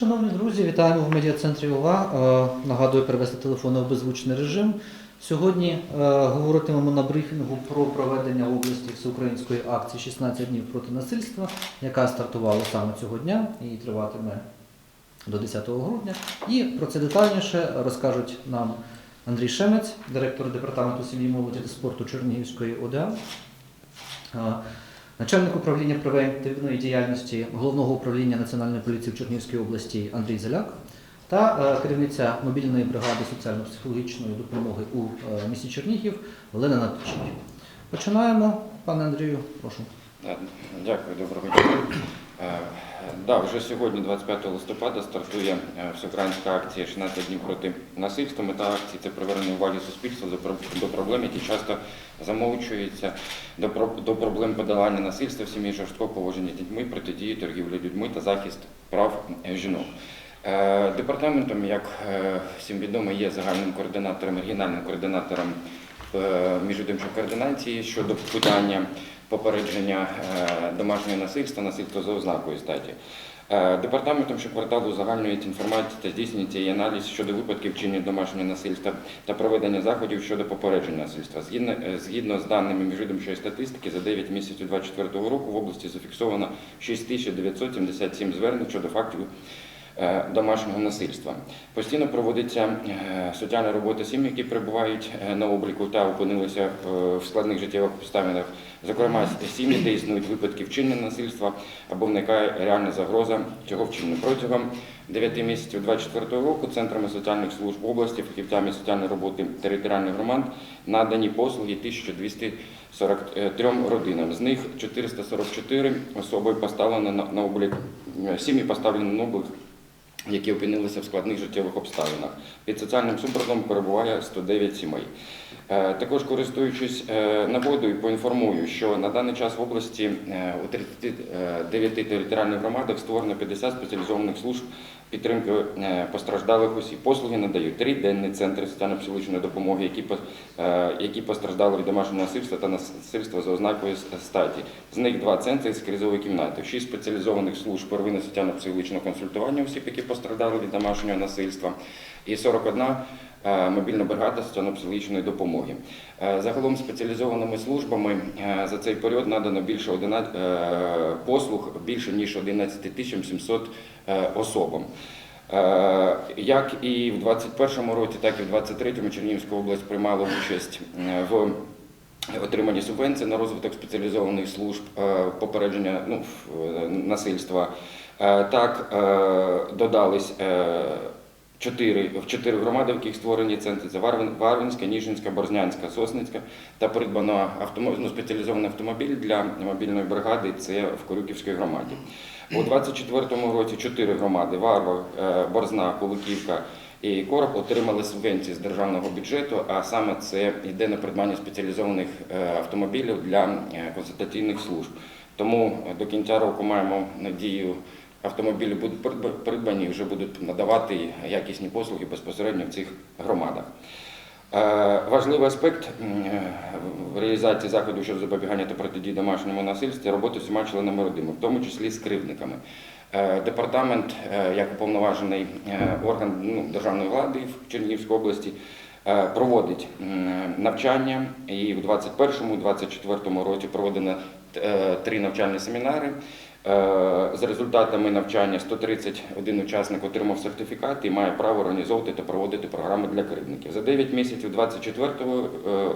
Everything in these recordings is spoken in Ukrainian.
Шановні друзі, вітаємо в медіа-центрі УВА. Е, Нагадую перевести телефони в беззвучний режим. Сьогодні е, говоритимемо на брифінгу про проведення в області всеукраїнської акції 16 днів проти насильства, яка стартувала саме цього дня і триватиме до 10 грудня. І про це детальніше розкажуть нам Андрій Шемець, директор департаменту сім'ї, молоді та спорту Чернігівської ОДА. Начальник управління превентивної діяльності Головного управління Національної поліції в Чернігівській області Андрій Заляк та е, керівниця мобільної бригади соціально-психологічної допомоги у е, місті Чернігів Олена Наточій. Починаємо. Пане Андрію, прошу. Е, Дякую, доброго дня. Е, Да, вже сьогодні, 25 листопада, стартує е, всеукраїнська акція «16 днів проти насильства. Мета акції це привернення уваги суспільства до проблем, які часто замовчуються, до проблем подолання насильства в сім'ї, жорсткого поводження дітьми, протидії торгівлі людьми та захист прав е, жінок. Департаментом, як всім відомо, є загальним координатором, регіональним координатором міжвідомчої координації щодо питання попередження е, домашнього насильства, насильства за ознакою статі. Е, Департаментом щокварталу узагальнюється інформація та здійснюється її аналіз щодо випадків вчинення домашнього насильства та проведення заходів щодо попередження насильства. Згідно, е, згідно з даними міжвідомчої статистики, за 9 місяців 2024 року в області зафіксовано 6977 звернень щодо фактів домашнього насильства. Постійно проводиться е, соціальна робота сім'ї, які перебувають е, на обліку та опинилися е, в складних життєвих обставинах, зокрема сім'ї, де існують випадки вчинення насильства або виникає реальна загроза цього вчинення. Протягом 9 місяців 2024 року центрами соціальних служб області, фахівцями соціальної роботи територіальних громад надані послуги 1243 родинам. З них 444 особи поставлені на, облік, е, сім'ї поставлені на облік які опинилися в складних життєвих обставинах. Під соціальним супроводом перебуває 109 сімей. Е, Також користуючись е, нагодою, поінформую, що на даний час в області е, у 39 територіальних громадах створено 50 спеціалізованих служб підтримки постраждалих осіб. Послуги надають три денні центри соціально-психологічної допомоги, які, постраждали від домашнього насильства та насильства за ознакою статі. З них два центри з кризової кімнати, шість спеціалізованих служб первинного соціально-психологічного консультування осіб, які постраждали від домашнього насильства, і 41 е, мобільна бригада соціально-психологічної допомоги. Е, Загалом спеціалізованими службами е, за цей період надано більше 11, е, послуг більше ніж 11 тисяч 700 е, особам. Е, Як і в 2021 році, так і в 2023 Чернігівська область приймала участь е, в отриманні субвенцій на розвиток спеціалізованих служб е, попередження ну, е, насильства. Е, Так, е, додались е, чотири, в чотири громади, в яких створені центри. Це Варвин- Варвинська, Ніжинська, Борзнянська, Сосницька та придбано автомо- ну, спеціалізований автомобіль для мобільної бригади. Це в Корюківській громаді. У 24-му році чотири громади Варва, е, Борзна, Куликівка і Короб отримали субвенції з державного бюджету, а саме це йде на придбання спеціалізованих е, автомобілів для е, консультаційних служб. Тому до кінця року маємо надію, автомобілі будуть придбані і вже будуть надавати якісні послуги безпосередньо в цих громадах. Е, Важливий аспект в реалізації заходу щодо запобігання та протидії домашньому насильству це робота з усіма членами родини, в тому числі з кривдниками. Е, Департамент, е, як уповноважений орган ну, державної влади в Чернігівській області, проводить навчання і в 2021-2024 році проведено три навчальні семінари. Е, За результатами навчання 131 учасник отримав сертифікат і має право організовувати та проводити програми для кривдників. За 9 місяців 2024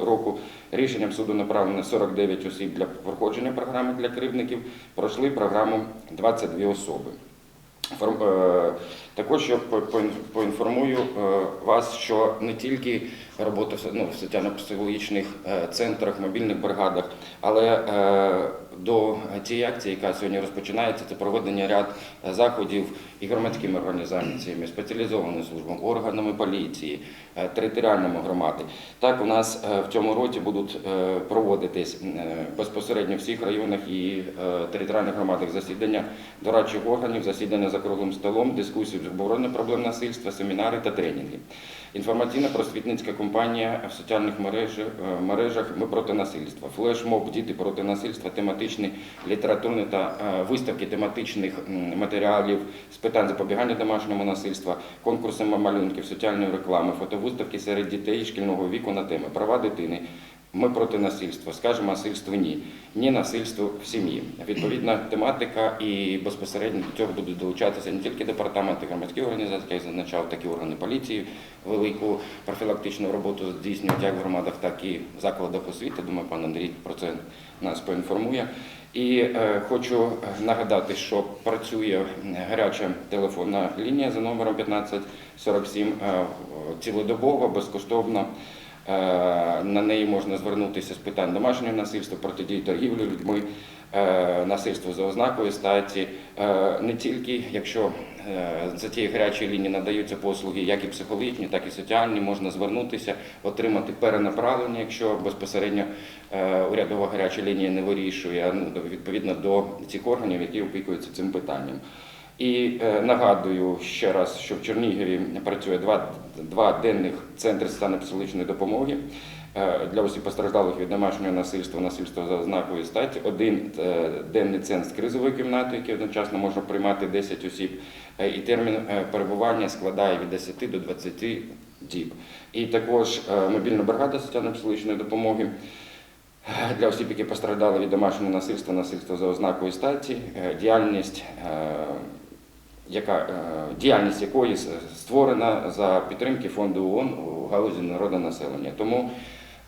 року рішенням суду направлено 49 осіб для проходження програми для кривдників. Пройшли програму 22 особи. Е, Також я по- по- поінформую е, вас, що не тільки со- ну, в соціально-психологічних е, центрах, мобільних бригадах, але е, до цієї акції, яка сьогодні розпочинається, це проведення ряд е, заходів і громадськими організаціями, спеціалізованими службами, органами поліції, територіальними громади. Так, у нас в цьому році будуть проводитись безпосередньо в всіх районах і територіальних громадах засідання дорадчих органів, засідання за круглим столом, дискусії з оборони проблем насильства, семінари та тренінги. Інформаційно-просвітницька компанія в соціальних мережах, е, мережах Ми проти насильства, флешмоб Діти проти насильства, тематичні літературні та е, виставки тематичних матеріалів з питань запобігання домашньому насильства, конкурси малюнків, соціальної реклами, фотовиставки серед дітей шкільного віку на теми права дитини. Ми проти насильства, скажемо насильству ні, ні насильству в сім'ї. Відповідна тематика і безпосередньо до цього будуть долучатися не тільки департаменти громадських організацій, як зазначав, так і органи поліції. Велику профілактичну роботу здійснюють як в громадах, так і в закладах освіти. Думаю, пан Андрій про це нас поінформує. І е, хочу нагадати, що працює гаряча телефонна лінія за номером 1547 е, цілодобово, безкоштовно. Е, На неї можна звернутися з питань домашнього насильства, протидії торгівлі людьми, е, насильству за ознакою статі. Е, Не тільки якщо за тією гарячою лінією надаються послуги, як і психологічні, так і соціальні, можна звернутися, отримати перенаправлення, якщо безпосередньо урядова гаряча лінія не вирішує, ну, відповідно до цих органів, які опікуються цим питанням. І е, нагадую ще раз, що в Чернігові працює два, два денних центри соціально психологічної допомоги е, для осіб постраждалих від домашнього насильства, насильства за ознакою статі. Один е, денний центр з кризової кімнати, який одночасно може приймати 10 осіб, і термін перебування складає від 10 до 20 діб. І також мобільна бригада соціально-психологічної допомоги. Для осіб, які постраждали від домашнього насильства, насильства за ознакою статі, діяльність, яка, е, діяльність якої створена за підтримки фонду ООН у галузі народонаселення. Тому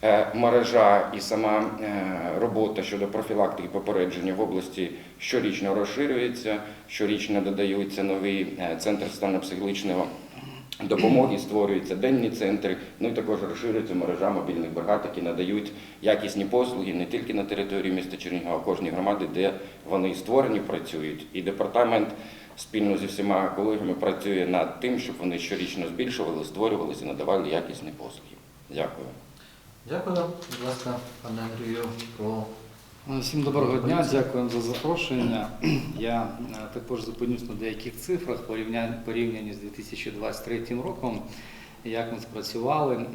е, мережа і сама е, робота щодо профілактики попередження в області щорічно розширюється, щорічно додаються нові центри соціально-психологічного допомоги, створюються денні центри, ну і також розширюється мережа мобільних бригад, які надають якісні послуги не тільки на території міста Чернігова, а кожній громаді, де вони створені, працюють. І департамент спільно зі всіма колегами працює над тим, щоб вони щорічно збільшували, створювалися і надавали якісні послуги. Дякую. Дякую, будь ласка, пане Андрію, про Всім доброго дня, дякуємо за запрошення. Я е, також зупинюсь на деяких цифрах порівняння порівнянні з 2023 роком. Як ми спрацювали е,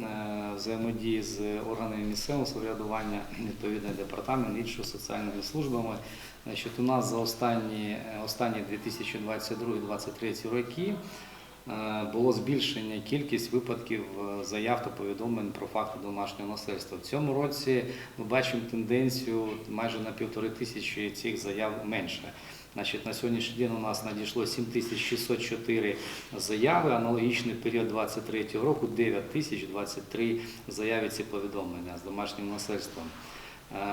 взаємодії з органами місцевого самоврядування, відповідний департамент, іншими соціальними службами. Значить, у нас за останні, е, останні 2022-2023 роки е, було збільшення кількість випадків е, заяв та повідомлень про факти домашнього насильства. В цьому році ми бачимо тенденцію майже на півтори тисячі цих заяв менше. Значить, на сьогоднішній день у нас надійшло 7604 заяви, аналогічний період 2023 року 9023 заяви ці повідомлення з домашнім насильством.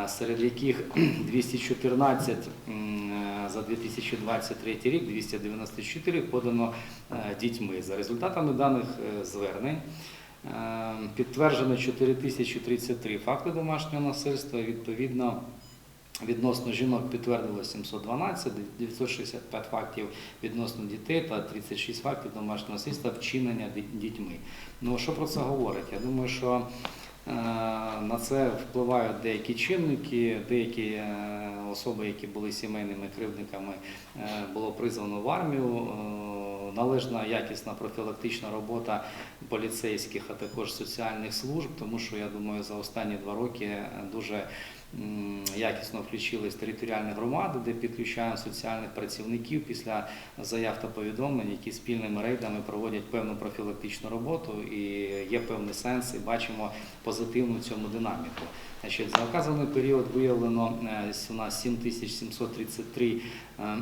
Серед яких 214 е, за 2023 рік, 294 подано е, дітьми. За результатами даних е, звернень підтверджено 4033 факти домашнього насильства. Відповідно, Відносно жінок підтвердило 712, 965 фактів відносно дітей та 36 фактів домашнього насильства вчинення дітьми. Ну що про це говорить? Я думаю, що на це впливають деякі чинники, деякі е, особи, які були сімейними кривдниками, е, було призвано в армію. Е, Належна якісна профілактична робота поліцейських, а також соціальних служб, тому що я думаю, за останні два роки е, дуже якісно включились територіальні громади, де підключаємо соціальних працівників після заяв та повідомлень, які спільними рейдами проводять певну профілактичну роботу і є певний сенс, і бачимо позитивну цьому динаміку. Значить, за вказаний період виявлено у нас 7733 е, Е,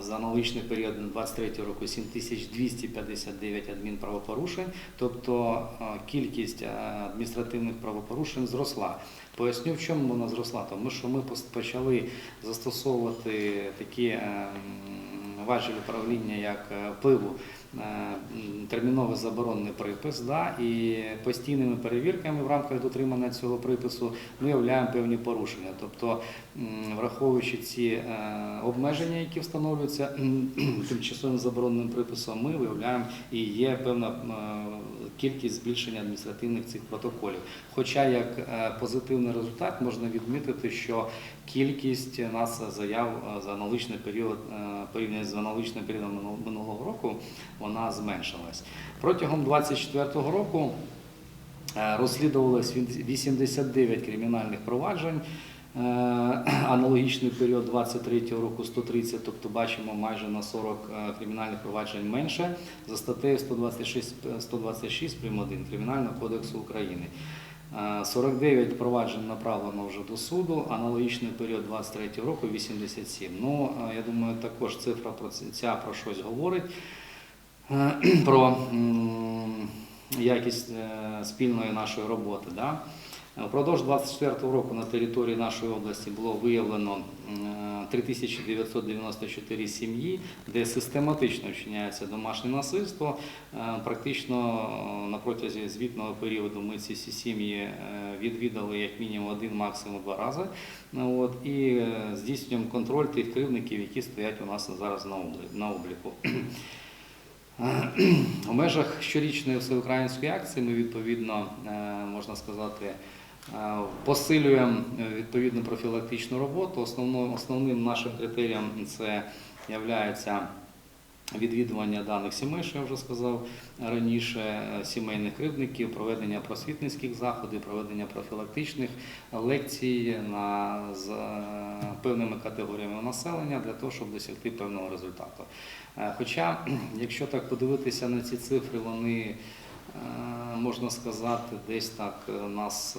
За аналогічний період 2023 року 7259 адмінправопорушень, тобто е, кількість е, адміністративних правопорушень зросла. Поясню, в чому вона зросла, тому що ми почали застосовувати такі е, важелі управління, як е, е, м, терміновий заборонний припис, да, і постійними перевірками в рамках дотримання цього припису ми виявляємо певні порушення. Тобто, враховуючи ці е, обмеження, які встановлюються тимчасовим забороненим приписом, ми виявляємо і є певна е, кількість збільшення адміністративних цих протоколів. Хоча як е, позитивний результат можна відмітити, що кількість нас заяв е, за аналогічний період е, порівняно з аналогічним періодом минулого року вона зменшилась. Протягом 2024 року е, розслідувалось 89 кримінальних проваджень. Е, Аналогічний період 23 року 130, тобто бачимо майже на 40 е, кримінальних проваджень менше за статтею 126, е, 126 прим. 1 Кримінального кодексу України. Е, 49 проваджень направлено вже до суду, аналогічний період 23 року 87. Ну, я думаю, також цифра про ця про щось говорить про якість е, спільної нашої роботи. Да? Впродовж 24 року на території нашої області було виявлено 3994 сім'ї, де систематично вчиняється домашнє насильство. Е, Практично е, на протязі звітного періоду ми ці всі сім'ї е, відвідали як мінімум один, максимум два рази. Ну, От, і е, здійснюємо контроль тих кривдників, які стоять у нас зараз на обліку. У межах щорічної всеукраїнської акції ми відповідно, е, можна сказати, е, посилюємо е, відповідну профілактичну роботу. Основним нашим критерієм це є відвідування даних сімей, що я вже сказав раніше, е, сімейних кривдників, проведення просвітницьких заходів, проведення профілактичних лекцій на, з е, певними категоріями населення для того, щоб досягти певного результату. Е, Хоча, якщо так подивитися на ці цифри, вони, можна сказати, десь так нас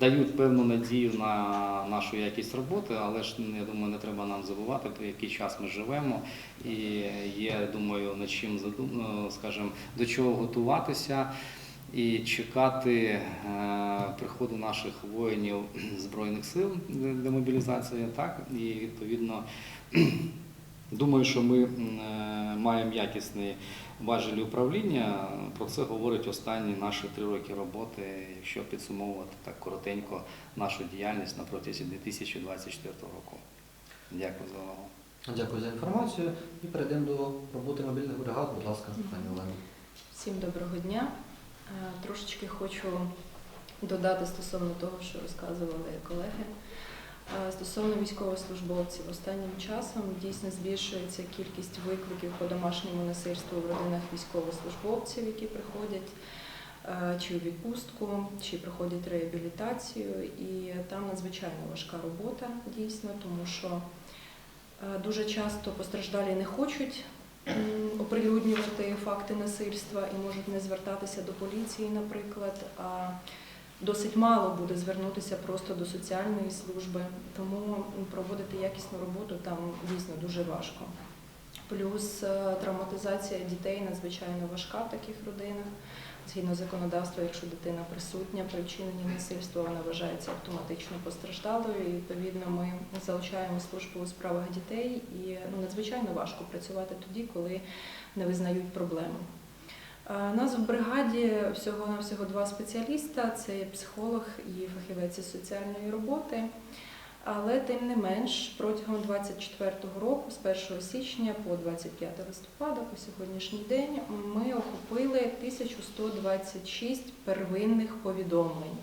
дають певну надію на нашу якість роботи, але ж я думаю, не треба нам забувати, про який час ми живемо, і є, думаю, над чим задум... ну, скажімо, до чого готуватися. І чекати е, приходу наших воїнів збройних сил для так і відповідно думаю, що ми е, маємо якісні важелі управління. Про це говорить останні наші три роки роботи, якщо підсумовувати так коротенько нашу діяльність на протязі 2024 року. Дякую за увагу. Дякую за інформацію. І перейдемо до роботи мобільних бригад. Будь ласка, пані Олена. Всім доброго дня. Е, Трошечки хочу додати стосовно того, що розказували колеги. Е, Стосовно військовослужбовців, останнім часом дійсно збільшується кількість викликів по домашньому насильству в родинах військовослужбовців, які приходять е, чи у відпустку, чи проходять реабілітацію. І там надзвичайно важка робота дійсно, тому що е, дуже часто постраждалі не хочуть оприлюднювати факти насильства і можуть не звертатися до поліції, наприклад. А досить мало буде звернутися просто до соціальної служби, тому проводити якісну роботу там дійсно дуже важко. Плюс е, травматизація дітей надзвичайно важка в таких родинах. Згідно законодавства, якщо дитина присутня при вчиненні насильства, вона вважається автоматично постраждалою. І відповідно ми залучаємо службу у справах дітей, і ну надзвичайно важко працювати тоді, коли не визнають проблему. Е, Нас в бригаді всього на всього два спеціаліста: це психолог і фахівець соціальної роботи. Але тим не менш, протягом 24-го року, з 1 січня по 25 листопада, по сьогоднішній день, ми охопили 1126 первинних повідомлень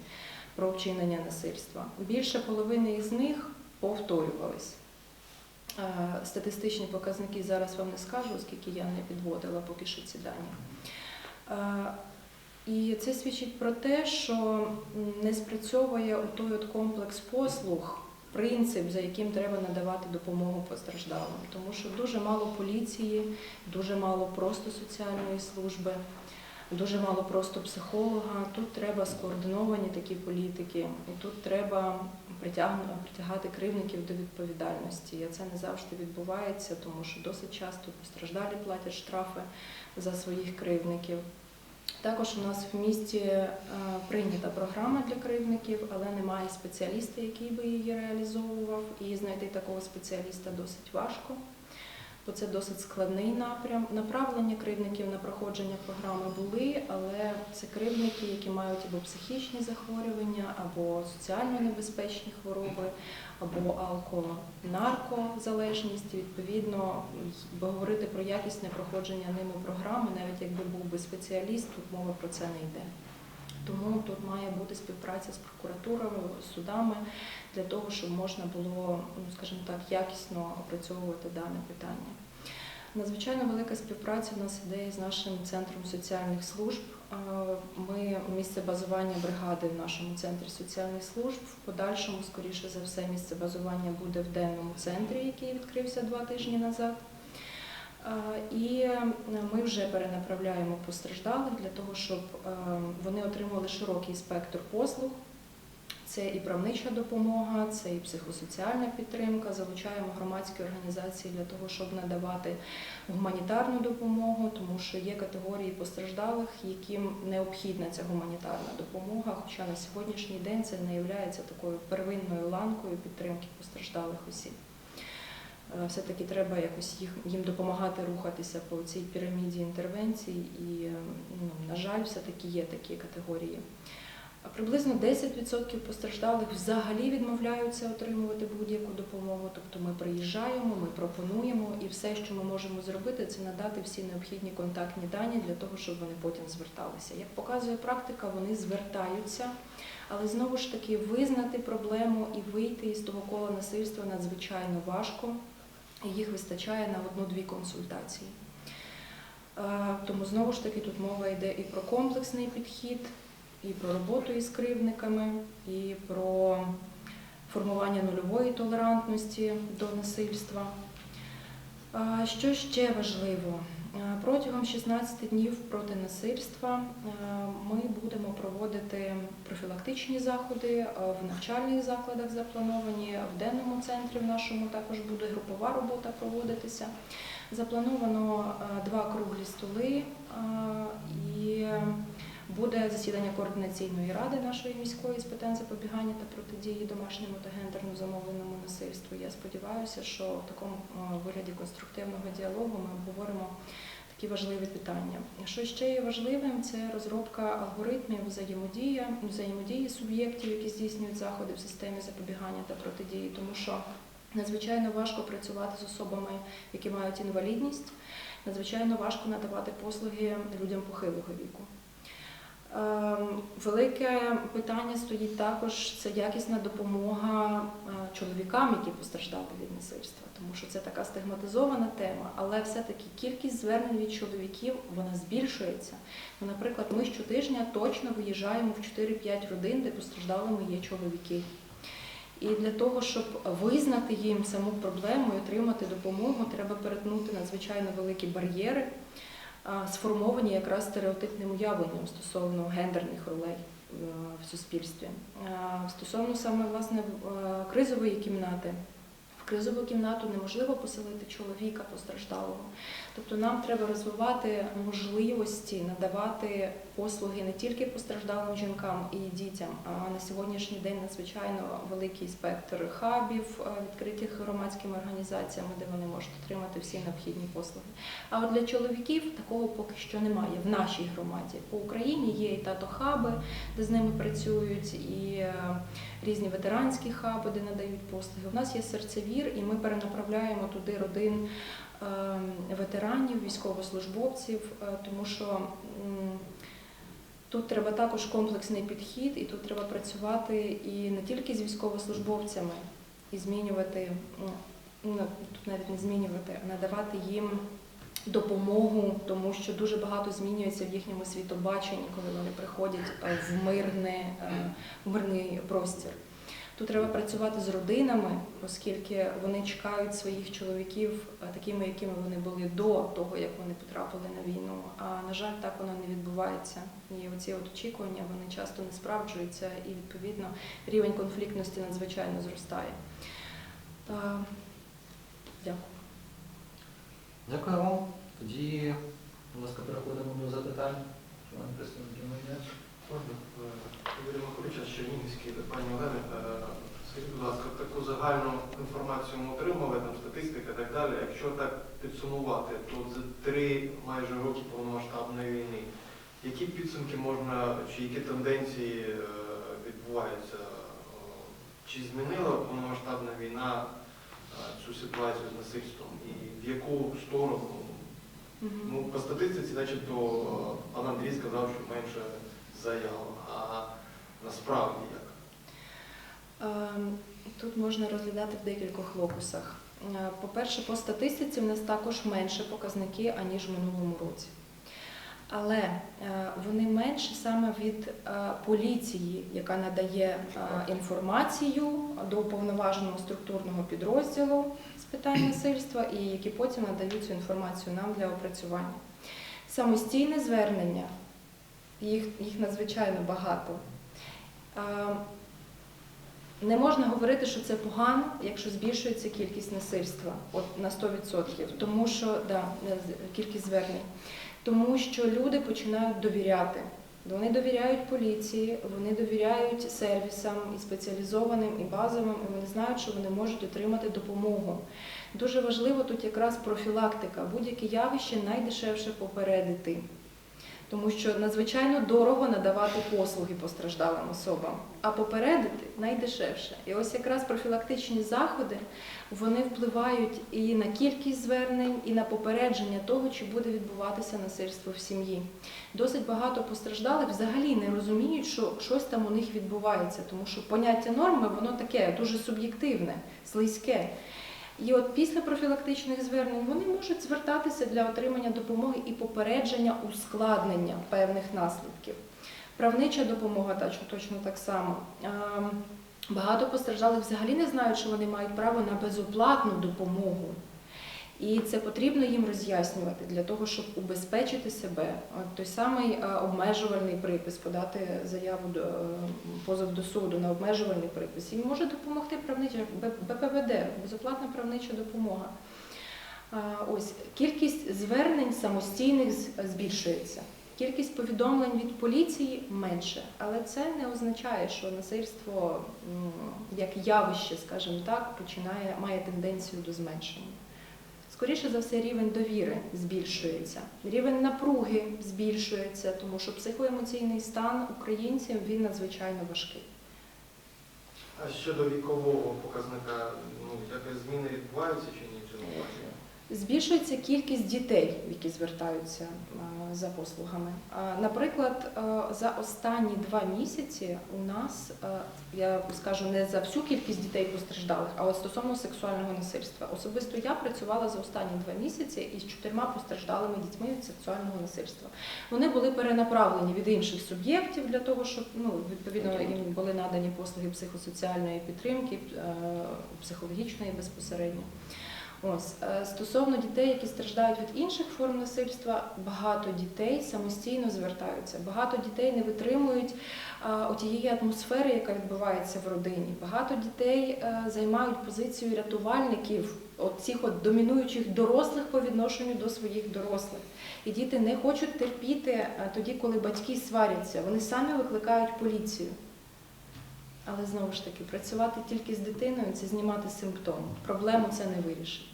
про вчинення насильства. Більше половини із них повторювались. Е, Статистичні показники зараз вам не скажу, оскільки я не підводила поки що ці дані. Е, І це свідчить про те, що не спрацьовує той от комплекс послуг, принцип, за яким треба надавати допомогу постраждалим. Тому що дуже мало поліції, дуже мало просто соціальної служби, дуже мало просто психолога. Тут треба скоординовані такі політики, і тут треба притягати кривників до відповідальності. І це не завжди відбувається, тому що досить часто постраждалі платять штрафи за своїх кривників. Також у нас в місті е, прийнята програма для кривників, але немає спеціаліста, який би її реалізовував. І знайти такого спеціаліста досить важко, бо це досить складний напрям. Направлення кривників на проходження програми були, але це кривники, які мають або психічні захворювання, або соціально небезпечні хвороби, або алко-наркозалежність. Відповідно, говорити про якісне проходження ними програми, навіть якби був би спеціаліст, тут мова про це не йде. Тому тут має бути співпраця з прокуратурою, з судами для того, щоб можна було, ну скажімо так, якісно опрацьовувати дане питання. Надзвичайно велика співпраця у нас іде з нашим центром соціальних служб. Е, Ми місце базування бригади в нашому центрі соціальних служб. В подальшому, скоріше за все, місце базування буде в денному центрі, який відкрився два тижні назад. Е, І е, ми вже перенаправляємо постраждалих для того, щоб е, вони отримали широкий спектр послуг. Це і правнича допомога, це і психосоціальна підтримка. Залучаємо громадські організації для того, щоб надавати гуманітарну допомогу, тому що є категорії постраждалих, яким необхідна ця гуманітарна допомога. Хоча на сьогоднішній день це не є такою первинною ланкою підтримки постраждалих осіб. Е, Все-таки треба якось їх, їм допомагати рухатися по цій піраміді інтервенцій, і, е, ну, на жаль, все-таки є такі категорії. Приблизно 10% постраждалих взагалі відмовляються отримувати будь-яку допомогу. Тобто ми приїжджаємо, ми пропонуємо, і все, що ми можемо зробити, це надати всі необхідні контактні дані для того, щоб вони потім зверталися. Як показує практика, вони звертаються, але знову ж таки визнати проблему і вийти із того кола насильства надзвичайно важко, їх вистачає на одну-дві консультації. Е, Тому знову ж таки тут мова йде і про комплексний підхід, і про роботу із кривдниками, і про формування нульової толерантності до насильства. Що ще важливо? Е, Протягом 16 днів проти насильства е, ми будемо проводити профілактичні заходи е, в навчальних закладах заплановані, в денному центрі в нашому також буде групова робота проводитися. Заплановано два круглі столи і Буде засідання координаційної ради нашої міської з питань запобігання та протидії домашньому та гендерно замовленому насильству. Я сподіваюся, що в такому е, вигляді конструктивного діалогу ми обговоримо такі важливі питання. Що ще є важливим, це розробка алгоритмів взаємодії, взаємодії суб'єктів, які здійснюють заходи в системі запобігання та протидії, тому що надзвичайно важко працювати з особами, які мають інвалідність, надзвичайно важко надавати послуги людям похилого віку. Ем, Велике питання стоїть також це якісна допомога е, чоловікам, які постраждали від насильства, тому що це така стигматизована тема, але все-таки кількість звернень від чоловіків вона збільшується. Ну, наприклад, ми щотижня точно виїжджаємо в 4-5 родин, де постраждалими є чоловіки. І для того, щоб визнати їм саму проблему і отримати допомогу, треба перетнути надзвичайно великі бар'єри сформовані якраз стереотипним уявленням стосовно гендерних ролей е, в суспільстві. Стосовно саме власне е, кризової кімнати. Кризову кімнату неможливо поселити чоловіка постраждалого. Тобто нам треба розвивати можливості надавати послуги не тільки постраждалим жінкам і дітям, а на сьогоднішній день надзвичайно великий спектр хабів, е, відкритих громадськими організаціями, де вони можуть отримати всі необхідні послуги. А от для чоловіків такого поки що немає в нашій громаді. По Україні є і тато-хаби, де з ними працюють, і е, різні ветеранські хаби, де надають послуги. У нас є серцевір, і ми перенаправляємо туди родин е, ветеранів, військовослужбовців, е, тому що тут треба також комплексний підхід, і тут треба працювати і не тільки з військовослужбовцями, і змінювати, ну, тут навіть не змінювати, а надавати їм допомогу, тому що дуже багато змінюється в їхньому світобаченні, коли вони приходять е, в, мирне, е, в мирний простір. Тут треба працювати з родинами, оскільки вони чекають своїх чоловіків е, такими, якими вони були до того, як вони потрапили на війну. А на жаль, так воно не відбувається. І оці от очікування вони часто не справджуються, і відповідно рівень конфліктності надзвичайно зростає. Е, Дякую. Дякую вам. Тоді, будь ласка, переходимо до запитань. Шановні представники медіа. Можна, е, Юрій Миколаївич, з Чернігівський, до пані Олени. Е, Скажіть, будь ласка, таку загальну інформацію ми отримали, там статистика і так далі. Якщо так підсумувати, то за три майже роки повномасштабної війни, які підсумки можна, чи які тенденції е, відбуваються? Е, Чи змінила повномасштабна війна е, цю ситуацію з насильством? І в яку сторону? Ну, по статистиці, начебто, е, пан Андрій сказав, що менше заяв, а насправді як? Ем, Тут можна розглядати в декількох локусах. Е, По-перше, по статистиці в нас також менше показники, аніж в минулому році. Але е, вони менші саме від е, поліції, яка надає інформацію до уповноваженого структурного підрозділу з питань насильства, і які потім надають цю інформацію нам для опрацювання. Самостійне звернення, їх, їх надзвичайно багато. Е, Не можна говорити, що це погано, якщо збільшується кількість насильства от на 100%, тому що да, кількість звернень, тому що люди починають довіряти. Вони довіряють поліції, вони довіряють сервісам і спеціалізованим, і базовим, і вони знають, що вони можуть отримати допомогу. Дуже важливо тут якраз профілактика. Будь-яке явище найдешевше попередити. Тому що надзвичайно дорого надавати послуги постраждалим особам, а попередити найдешевше. І ось якраз профілактичні заходи вони впливають і на кількість звернень, і на попередження того, чи буде відбуватися насильство в сім'ї. Досить багато постраждалих взагалі не розуміють, що щось там у них відбувається, тому що поняття норми воно таке дуже суб'єктивне, слизьке. І от після профілактичних звернень вони можуть звертатися для отримання допомоги і попередження ускладнення певних наслідків. Правнича допомога точно так само. Ем, Багато постраждалих взагалі не знають, що вони мають право на безоплатну допомогу. І це потрібно їм роз'яснювати для того, щоб убезпечити себе. От той самий е, обмежувальний припис, подати заяву до е, позов до суду на обмежувальний припис. Їм може допомогти правнича БПВД, безоплатна правнича допомога. Ось кількість звернень самостійних збільшується. Кількість повідомлень від поліції менше, але це не означає, що насильство як явище, скажімо так, починає має тенденцію до зменшення. Скоріше за все, рівень довіри збільшується, рівень напруги збільшується, тому що психоемоційний стан українців він надзвичайно важкий. А щодо вікового показника, ну зміни відбуваються чи ні? Збільшується кількість дітей, які звертаються за послугами. Наприклад, за останні два місяці у нас, я скажу не за всю кількість дітей постраждалих, а от стосовно сексуального насильства. Особисто я працювала за останні два місяці із чотирма постраждалими дітьми від сексуального насильства. Вони були перенаправлені від інших суб'єктів для того, щоб ну відповідно їм були надані послуги психосоціальної підтримки, е, психологічної безпосередньо. Ось е, стосовно дітей, які страждають від інших форм насильства, багато дітей самостійно звертаються. Багато дітей не витримують а, отієї атмосфери, яка відбувається в родині. Багато дітей е, займають позицію рятувальників, от цих от домінуючих дорослих по відношенню до своїх дорослих. І діти не хочуть терпіти е, тоді, коли батьки сваряться. Вони самі викликають поліцію. Але знову ж таки, працювати тільки з дитиною це знімати симптом. Проблему це не вирішить.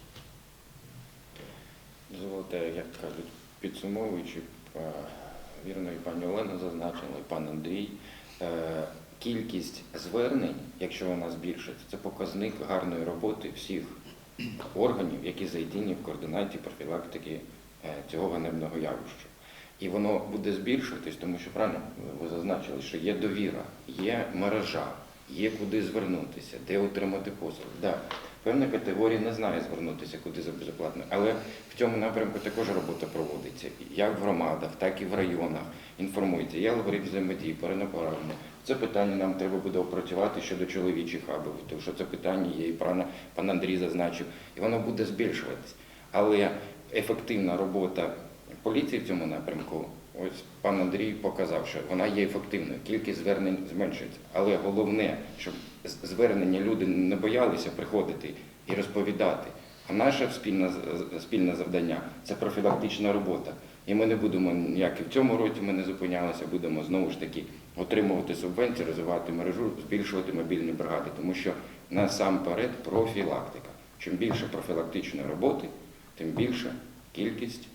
Дозвольте, як кажуть, підсумовуючи, е, вірно, і пані Олена зазначила, і пан Андрій, е, кількість звернень, якщо вона збільшиться, це показник гарної роботи всіх органів, які задіяні в координаті профілактики е, цього ганебного явища. І воно буде збільшуватись, тому що правильно ви зазначили, що є довіра, є мережа, є куди звернутися, де отримати послуги. Да, певна категорія не знає звернутися куди за безоплатно, але в цьому напрямку також робота проводиться, як в громадах, так і в районах. Інформується, є алгоритм взаємодії, перенаправлення. Це питання нам треба буде опрацювати щодо чоловічих хабів, тому що це питання є, і пан, Андрій зазначив, і воно буде збільшуватись. Але ефективна робота поліції в цьому напрямку, ось пан Андрій показав, що вона є ефективною, кількість звернень зменшується. Але головне, щоб звернення люди не боялися приходити і розповідати. А наше спільне, спільне завдання це профілактична робота. І ми не будемо ніяк і в цьому році ми не зупинялися, будемо знову ж таки отримувати субвенції, розвивати мережу, збільшувати мобільні бригади, тому що насамперед профілактика. Чим більше профілактичної роботи, тим більша кількість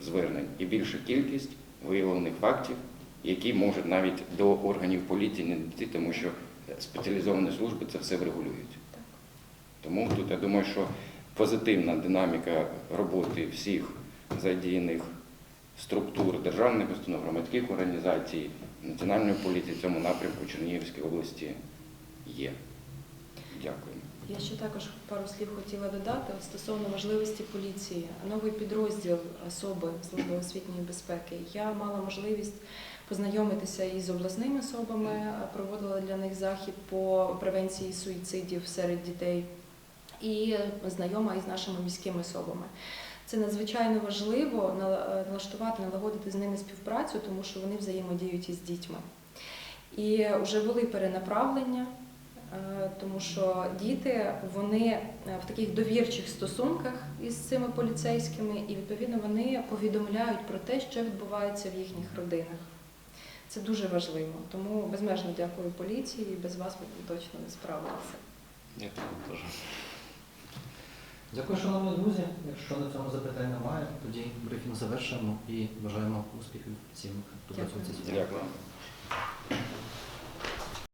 звернень і більша кількість виявлених фактів, які можуть навіть до органів поліції не дійти, тому що спеціалізовані служби це все врегулюють. Тому тут я думаю, що позитивна динаміка роботи всіх задіяних структур державних установ, громадських організацій, національної поліції в цьому напрямку Чернігівської області є. Дякую. Я ще також пару слів хотіла додати стосовно важливості поліції. Новий підрозділ особи служби освітньої безпеки. Я мала можливість познайомитися із обласними особами, проводила для них захід по превенції суїцидів серед дітей і знайома із нашими міськими особами. Це надзвичайно важливо налаштувати, налагодити з ними співпрацю, тому що вони взаємодіють із дітьми. І вже були перенаправлення, тому що діти вони е, в таких довірчих стосунках із цими поліцейськими, і відповідно вони повідомляють про те, що відбувається в їхніх родинах. Це дуже важливо. Тому безмежно дякую поліції. і Без вас ми точно не справилися. Дякую дуже. Дякую, шановні друзі. Якщо на цьому запитань немає, тоді брифінг завершуємо і бажаємо успіхів всім, хто працює. Дякую.